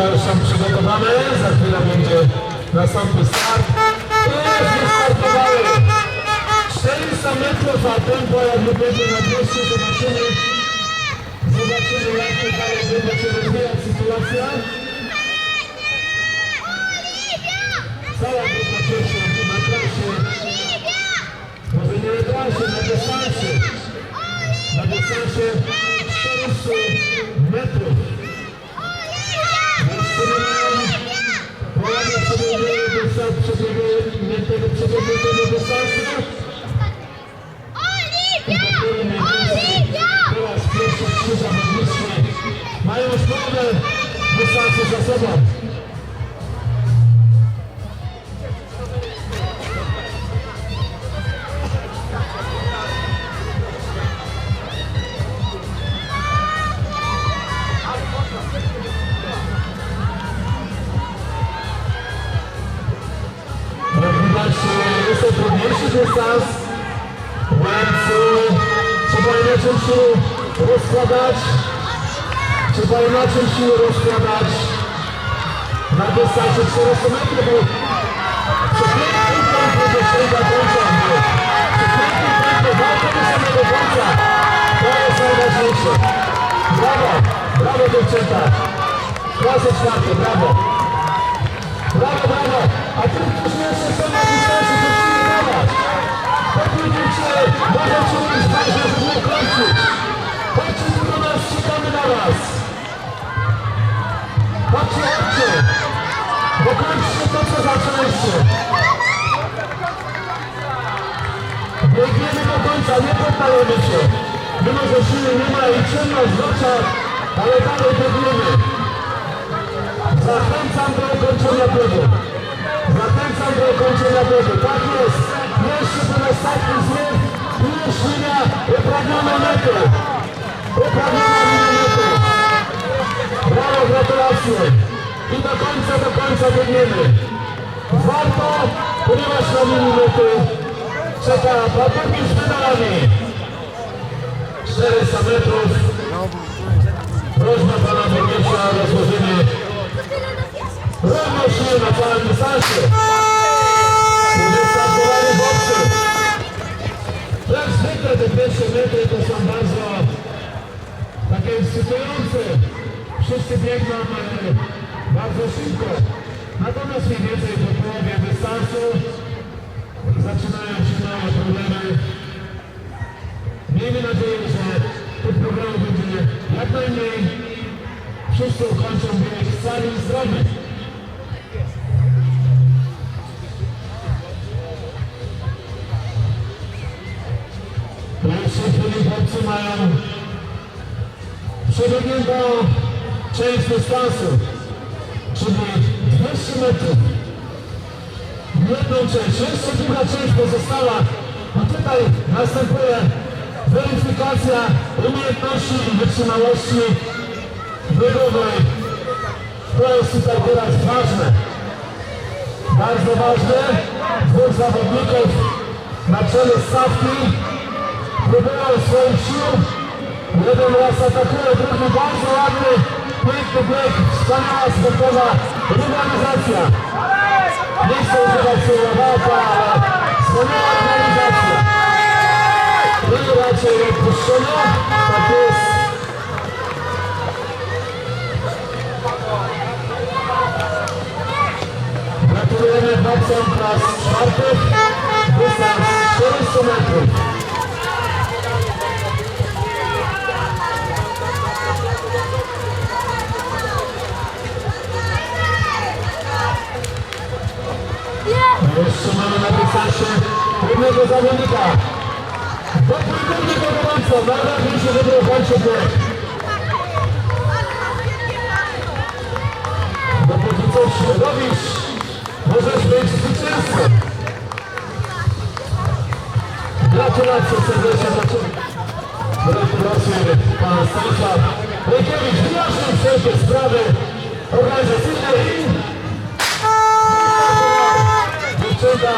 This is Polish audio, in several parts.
już są. Za chwilę będzie nastąpi start. Już wystartowały. 400 metrów, a tempo jakby będzie na 200, zobaczymy. Jak tutaj sytuacja. Cała grupa dziewczyn na trasie. Może nie na trasie, na dystansie. Na dystansie 400 metrów. Połowę przebiegnięcia dystans, przebiegniętego przebiegniętego dystansu. Teraz pierwsze trzy zawodniczki mają połowę dystansu za sobą. Się rozkładać na dystansie 400 metrów, przepiękny tempo dziewczęta kończą. Przepiękny tempo, walczą do samego końca. To jest najważniejsze. Brawo, brawo dziewczęta. Klasy czwarte, brawo. Brawo, brawo! A tym, którzy jeszcze są na dystansie, to przyjmować! Popójdziecie, możecie mieć ważne, żeby nie kończyć! Chodźcie tu do nas, czekamy na was! Zaczęliście! Biegniemy do końca, nie poddajemy się! Mimo, że siły nie ma i ciemność w oczach, ale dalej biegniemy! Zachęcam do ukończenia biegu. Zachęcam do ukończenia biegu. Tak jest. Jeszcze ten ostatni i już linia upragnioną metę. Upragnioną linię mety. Brawo, gratulacje. I do końca, do końca biegniemy. Warto, ponieważ na mety czeka z medalami. 400 metrów. Prośba pana burmistrza o rozłożenie Równo się na całym dystansie. Wystartowanie boksy. Jak zwykle te pierwsze metry to są bardzo takie ekscytujące. Wszyscy biegną bardzo szybko. Natomiast mniej więcej po połowie dystansu zaczynają się małe problemy. Miejmy nadzieję, że tych problemów będzie jak najmniej. Wszyscy ukończą bieg cali i zdrowi. Pierwsze chwili chłopcy mają przebiegniętą część dystansu, umiejętności i wytrzymałości biegowej. To jest tutaj teraz ważne. Bardzo ważne. Dwóch zawodników na czele stawki próbują swoich sił. Jeden raz atakuje, drugi bardzo ładny, piękny bieg, wspaniała sportowa rywalizacja. Nie chcę używać słowa walka, ale wspaniała rywalizacja. I raczej odpuszczenia, tak Gratulujemy chłopcom klas czwartych, dystans 400 metrów. Jeszcze mamy na dystansie jednego zawodnika. Go do końca, najważniejsze, żeby ukończył bieg. Dopóki coś robisz, możesz być zwycięzcą. Gratulacje serdecznie dla Ciebie. Gratulacje Pan Stanisław Rejkiewicz, wyjaśnił wszelkie sprawy organizacyjne i dziewczęta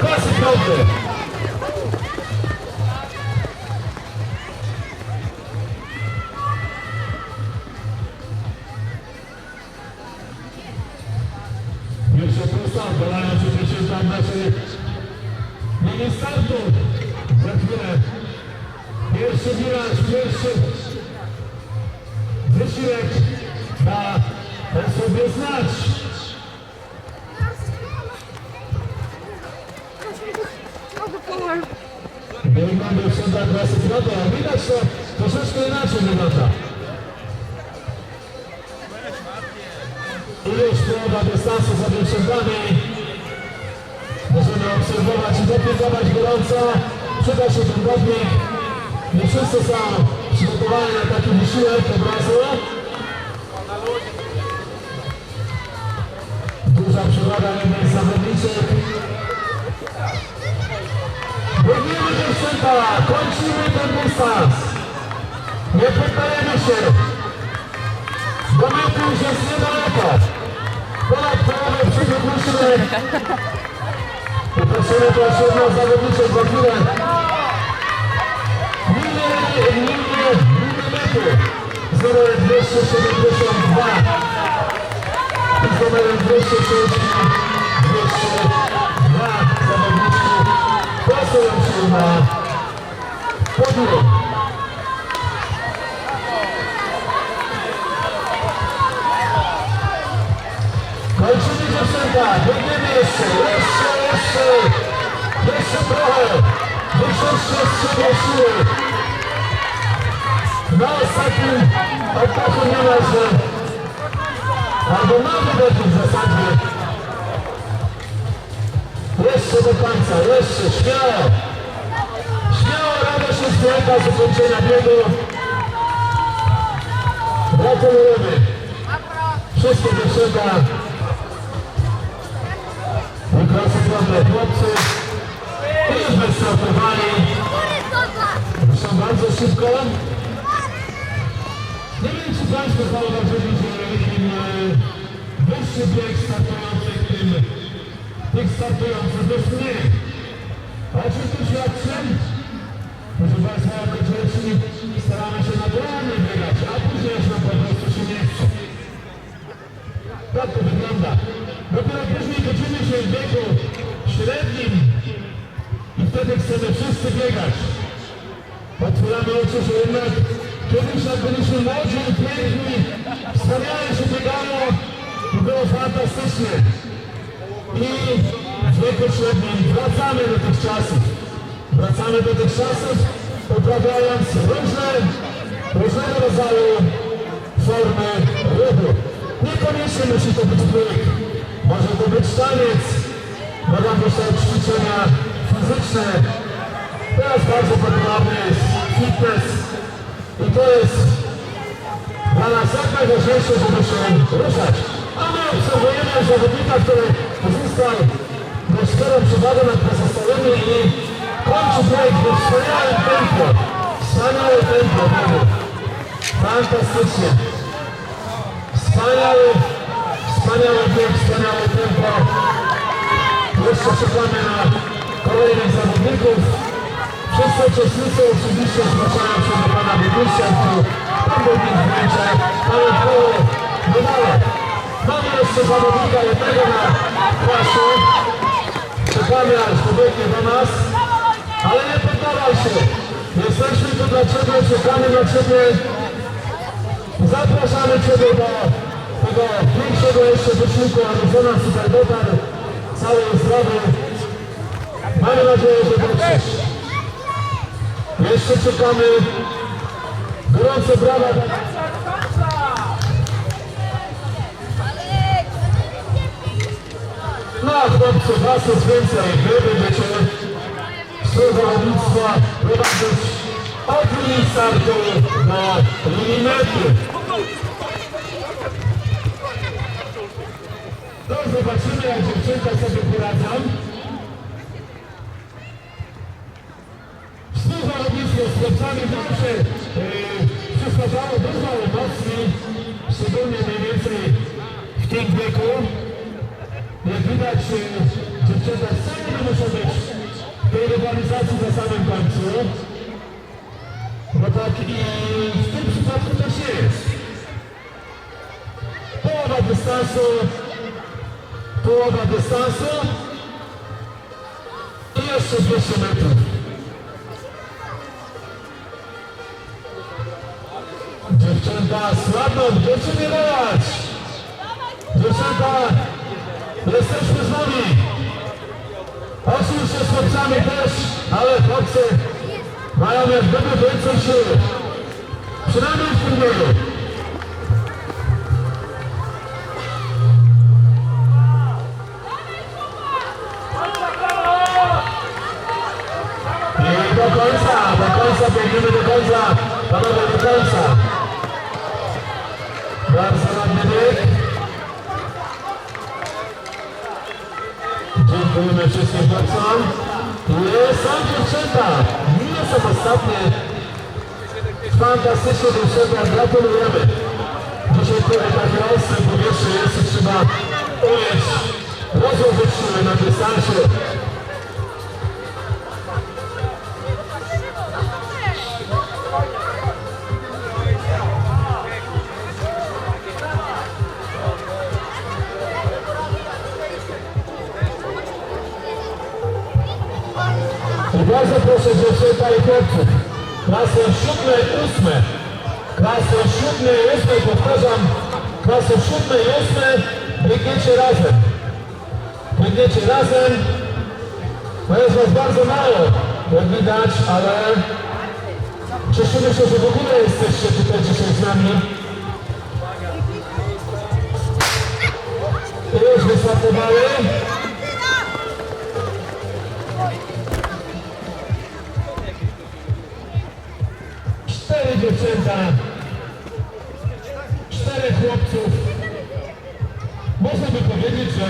klasy piątej. dla naszych ministrantów. Za chwilę pierwszy bilans, pierwszy wysiłek da sobie znać. Nie wygląda w sądach klasy Brodo, a widać to troszeczkę inaczej wygląda. I już połowa dystansu za nami. Dopingować gorąco. Przyda się ten. Nie wszyscy są przygotowani na taki wysiłek od razu. Duża przewaga jednej z zawodniczek. Biegniemy dziewczęta, kończymy ten dystans. Nie poddajemy się. Do mety już jest niedaleko. Ponad połowę przygotowaliśmy. Poprosimy też jedną zawodniczą za chwilę. Minie, minie, minie mety. Z numerem 272. I z numerem 262 zawodniczki pracują się na podium. Kończymy dziewczęta, biegniemy jeszcze, jeszcze, jeszcze, jeszcze trochę, siły. Na ostatnim ataku nie ma, że albo mamy wybór w zasadzie. Jeszcze do końca, jeszcze, śmiało. Śmiało radość jest wielka z ukończenia biegu. Gratulujemy. Wszystkie dziewczęta. Mikrofon chłopcy. I wystartowali. Są bardzo szybko. Nie wiem, czy Państwo zauważyli, że im e, wyższy bieg startujących, tym tych startujących jest mniej. A czy to świadczy? Proszę Państwa, jako dzieci staramy się naturalnie biegać, a później już nam po prostu się nie chce. Tak to wygląda. Dopiero później toczymy się w wieku średnim i wtedy chcemy wszyscy biegać. Otwieramy oczy, że jednak kiedyś jak byliśmy młodzi i piękni, wspaniale się biegało i było fantastycznie. I w wieku średnim wracamy do tych czasów. Wracamy do tych czasów, uprawiając różne, różnego rodzaju formy ruchu. Niekoniecznie musi to być bieg. Może to być taniec, mogą być to ćwiczenia fizyczne. Teraz bardzo popularny jest fitness i to jest dla nas jak najważniejsze, żeby się ruszać. A my obserwujemy zawodnika, który uzyskał dość sporą przewagę nad pozostałymi i kończy bieg we wspaniałym tempie. Wspaniałe tempo. Fantastycznie. Wspaniały, wspaniały bieg, wspaniałe tempo. Jeszcze czekamy na kolejnych zawodników. Wszyscy uczestnicy oczywiście zgłaszają się do pana burmistrza, tu pan burmistrz wręcza, panie Paweł, medale. Mamy jeszcze zawodnika jednego na klasie. Czekamy aż pobiegnie do nas, ale nie poddawaj się. Jesteśmy tu dla Ciebie, czekamy na Ciebie. Zapraszamy Ciebie do tego większego jeszcze wysiłku, tutaj dotarł. Cały zdrowy. Mamy nadzieję, że dotrzesz. Jeszcze czekamy. Gorące brawa. No chłopcy, was jest więcej. Wy będziecie zawodnictwa prowadzić od linii startu do linii mety. Zobaczymy, jak dziewczęta sobie poradzą. Współzawodnictwo z chłopcami zawsze yy, przysparzało dużo emocji, szczególnie mniej więcej w tym wieku. Jak widać, yy, dziewczęta wcale nie muszą być w tej rywalizacji na samym końcu. Bo tak i w tym przypadku też jest. Połowa dystansu, połowa dystansu i jeszcze 200 metrów. Dziewczęta słabną, dziewczyny wołać! Dziewczęta, jesteśmy z nami! Oczywiście z chłopcami też, ale chłopcy mają jak gdyby więcej siły. Przynajmniej w turnieju. Bardzo. I są dziewczęta. Nie są ostatnie. Fantastycznie dziewczęta. Gratulujemy. Dzisiaj tutaj taki ostry powietrze i trzeba umieć rozłożyć siły na dystansie. Proszę dziewczęta i chłopców, klasy siódme, ósme, klasy siódme i ósme, powtarzam, klasy siódme i ósme, biegniecie razem. Biegniecie razem, no jest was bardzo mało, jak widać, ale cieszymy się, że w ogóle jesteście tutaj dzisiaj z nami. Już wystartowały. Dziewczęta, czterech chłopców. Można by powiedzieć, że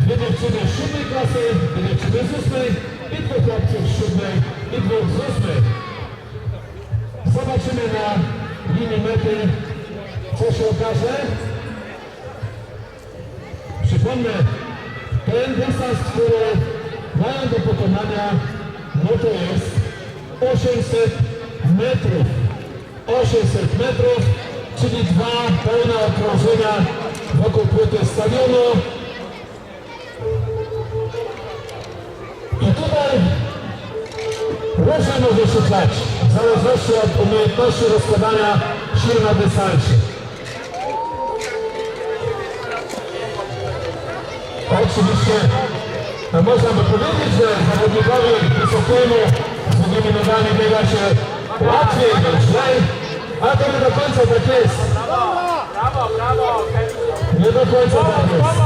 dwie dziewczyny z siódmej klasy, dwie dziewczyny z ósmej i dwóch chłopców z siódmej i dwóch z ósmej. Zobaczymy na linii mety, co się okaże. Przypomnę, ten dystans, który mają do pokonania, no to jest 800 metrów. 800 metrów, czyli dwa pełne okrążenia wokół płyty stadionu. I tutaj różnie może się w zależności od umiejętności rozkładania sił na dystansie. Oczywiście no można by powiedzieć, że zawodnikowi wysokiemu z długimi nogami biega się łatwiej źlej, ale to nie do końca tak jest. Brawo, brawo! Nie do końca tak jest.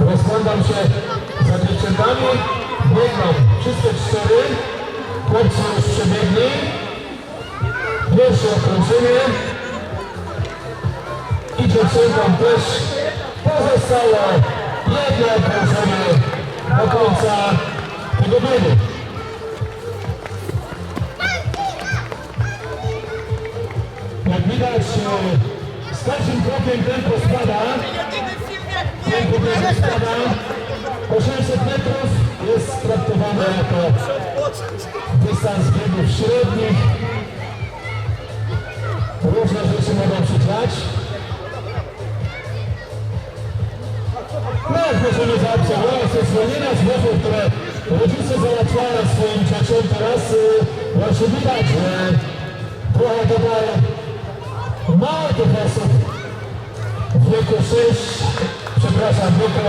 Rozglądam się za dziewczętami. Biegną wszystkie cztery. Chłopcy już przebiegli. Pierwsze okrążenie. I dziewczętom też pozostało jedno okrążenie do końca tego. Jak widać, e, każdym krokiem tempo spada. Tempo biegu spada. 800 metrów jest traktowane jako dystans biegów średnich. Różne rzeczy mogą dziać. No, możemy zaobserwować te zwolnienia z wozów, które rodzice załatwiają swoim dzieciom, teraz właśnie widać, że trochę tutaj mało tych osób w wieku 6, przepraszam, w wieku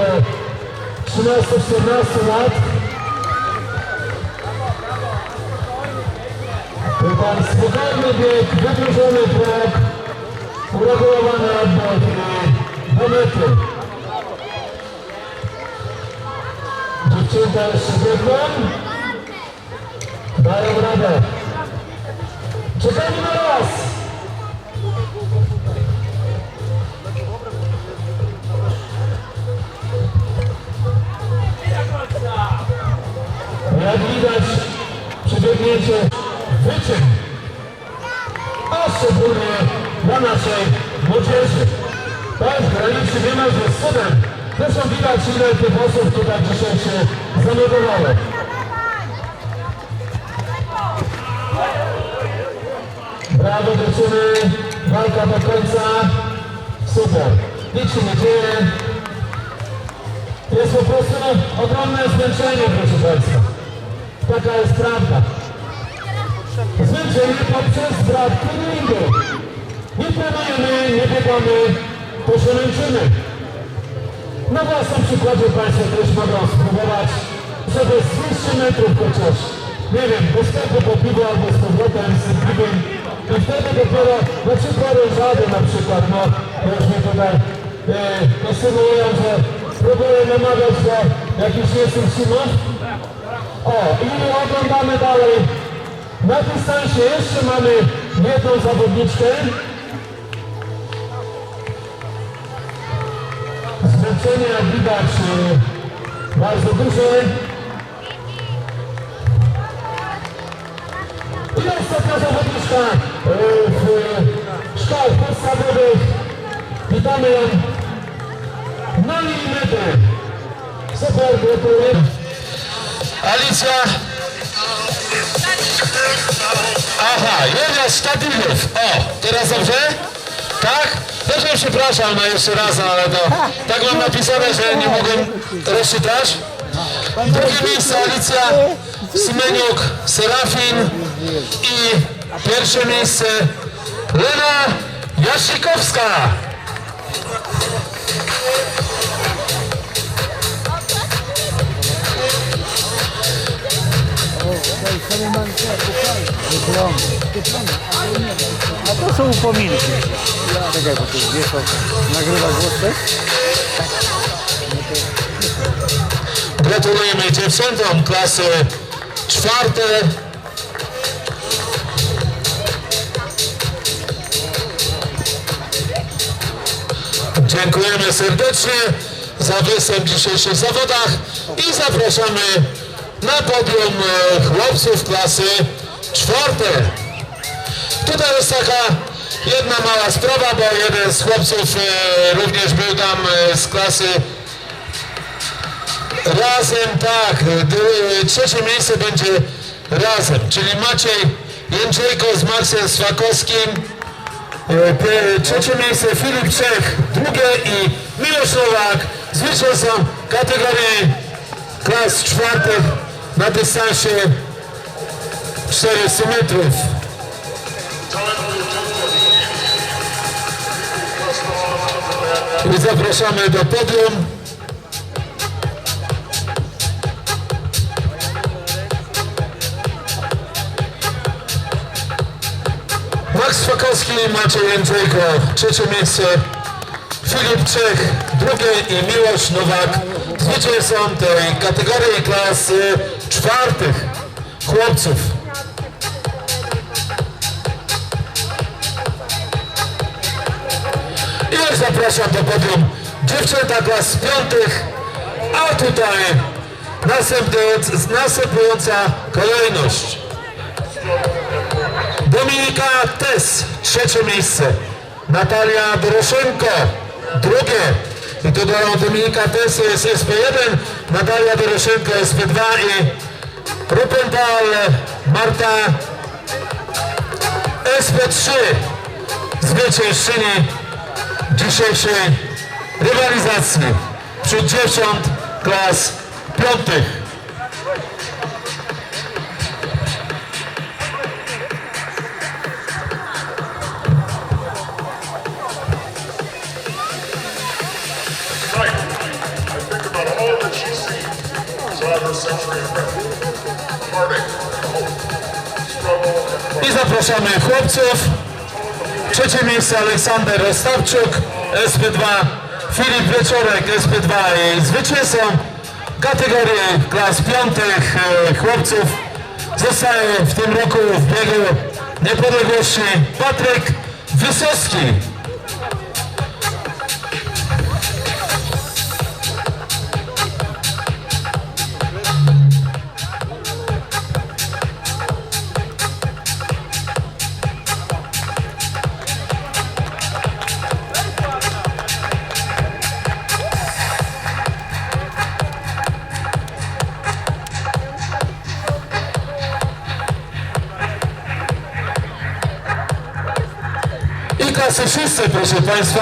13-14 lat. Tutaj spokojny bieg, wydłużony krok, uregulowany oddech do mety. Jeszcze biegną. Dają radę. Czekamy na was. Taka jest prawda. zmęczenie poprzez brak treningu. Nie trenujemy, nie biegamy, to się męczymy. Na własnym przykładzie Państwo też mogą spróbować, żeby z 200 metrów chociaż, nie wiem, do sklepu po piwo albo z powrotem z piwem i wtedy dopiero, na przykład orężady na przykład, no, już mnie tutaj e, insynuują, że próbuję namawiać do jakichś niecnych czynów. O, i oglądamy dalej. Na dystansie jeszcze mamy jedną zawodniczkę. Zmęczenie jak widać e, bardzo duże. I taka zawodniczka e, w szkołach podstawowych. Witamy ją na milimetr. Super, gratuluję. Alicja. Aha, Julia Stadilów. O, teraz dobrze? Tak? Też przepraszam no jeszcze raz, ale to tak mam napisane, że nie mogłem rozczytać. Drugie miejsce Alicja Smeniuk Serafin i pierwsze miejsce Lena Jasikowska. A to są upominki. Czekaj, bo tu to nagrywa głos też? Gratulujemy dziewczętom klasy czwarte. Dziękujemy serdecznie za występ w dzisiejszych zawodach i zapraszamy na podium e, chłopców klasy czwarte. Tutaj jest taka jedna mała sprawa, bo jeden z chłopców e, również był tam e, z klasy Razem, tak. Trzecie miejsce będzie razem, czyli Maciej Jędrzejko z Maksem Swakowskim. Trzecie miejsce Filip Czech, drugie i Miłosz Nowak, zwycięzcą kategorii klas czwartych na dystansie 400 metrów. I zapraszamy do podium. Max Fakowski, Maciej Jędrzejko, trzecie miejsce. Filip Czech, drugie i Miłosz Nowak, zwycięzcą tej kategorii klasy czwartych chłopców. I już zapraszam do podium dziewczęta klas piątych, a tutaj następująca kolejność. Dominika Tes, trzecie miejsce. Natalia Doroszenko, drugie. I tu do Dominika Tes jest SP1, Natalia Doroszenko SP2 i Rupental Marta SP3. Zwyciężczyni dzisiejszej rywalizacji wśród dziewcząt klas piątych. I zapraszamy chłopców. Trzecie miejsce Aleksander Ostapczuk, SP2, Filip Wieczorek, SP2 i zwycięzcą kategorii klas piątych e, chłopców zostaje w tym roku w biegu niepodległości Patryk Wysocki. Klasy szóste, proszę Państwa.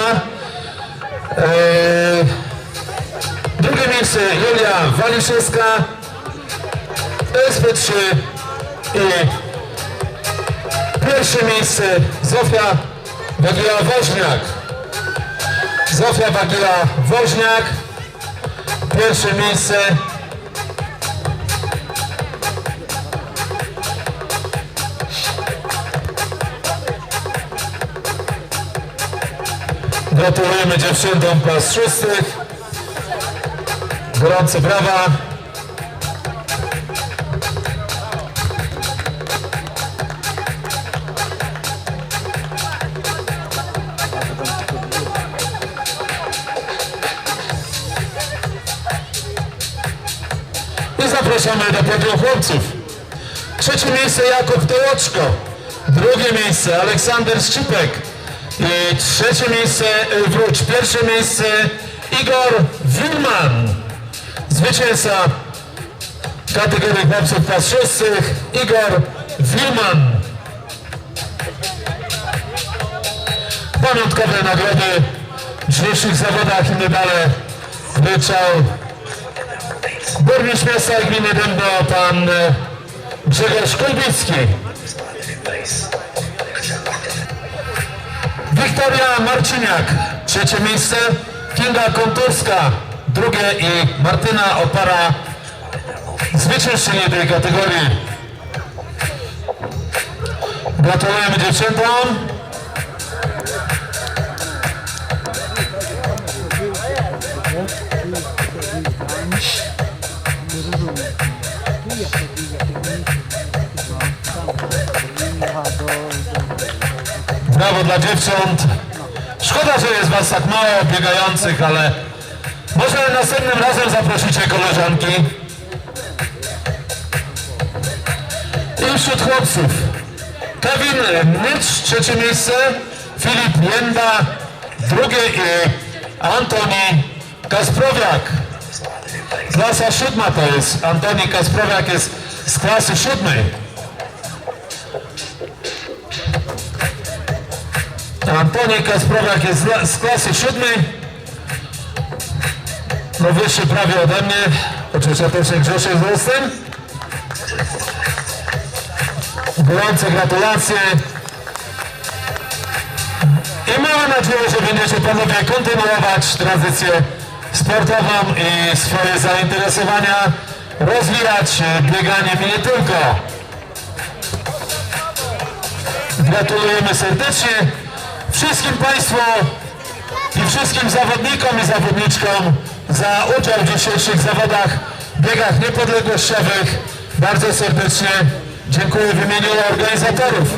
Eee, drugie miejsce Julia Waliszewska, SP3 i Pierwsze miejsce Zofia Wagila Woźniak. Zofia Wagila Woźniak. Pierwsze miejsce. Gratulujemy dziewczętom klas szóstych. Gorące brawa. I zapraszamy do podium chłopców. Trzecie miejsce Jakub Tołoczko. Drugie miejsce Aleksander Szczypek. I trzecie miejsce, y, wróć, pierwsze miejsce Igor Wilman. Zwycięzca kategorii chłopców klas szóstych Igor Wilman. Pamiątkowe nagrody w dzisiejszych zawodach i medale wręczał burmistrz miasta gminy Dębno, pan e, Grzegorz Kulbicki. Wiktoria Marciniak, trzecie miejsce. Kinga Konturska, drugie i Martyna Opara, zwyciężczyni tej kategorii. Gratulujemy dziewczętom. Dla dziewcząt. Szkoda, że jest was tak mało biegających, ale może następnym razem zaprosicie koleżanki. I wśród chłopców Kevin Mycz, trzecie miejsce, Filip Jenda, drugie i Antoni Kasprowiak. Klasa siódma to jest, Antoni Kasprowiak jest z klasy siódmej. Antoni Kasprowiak jest z- z klasy siódmej. No wyższy prawie ode mnie. Oczywiście też jak Grzesiek jestem. Gorące gratulacje. I mamy nadzieję, że będziecie panowie kontynuować tradycję sportową i swoje zainteresowania rozwijać e, bieganiem i nie tylko. Gratulujemy serdecznie wszystkim Państwu i wszystkim zawodnikom i zawodniczkom za udział w dzisiejszych zawodach, biegach niepodległościowych. Bardzo serdecznie dziękuję w imieniu organizatorów.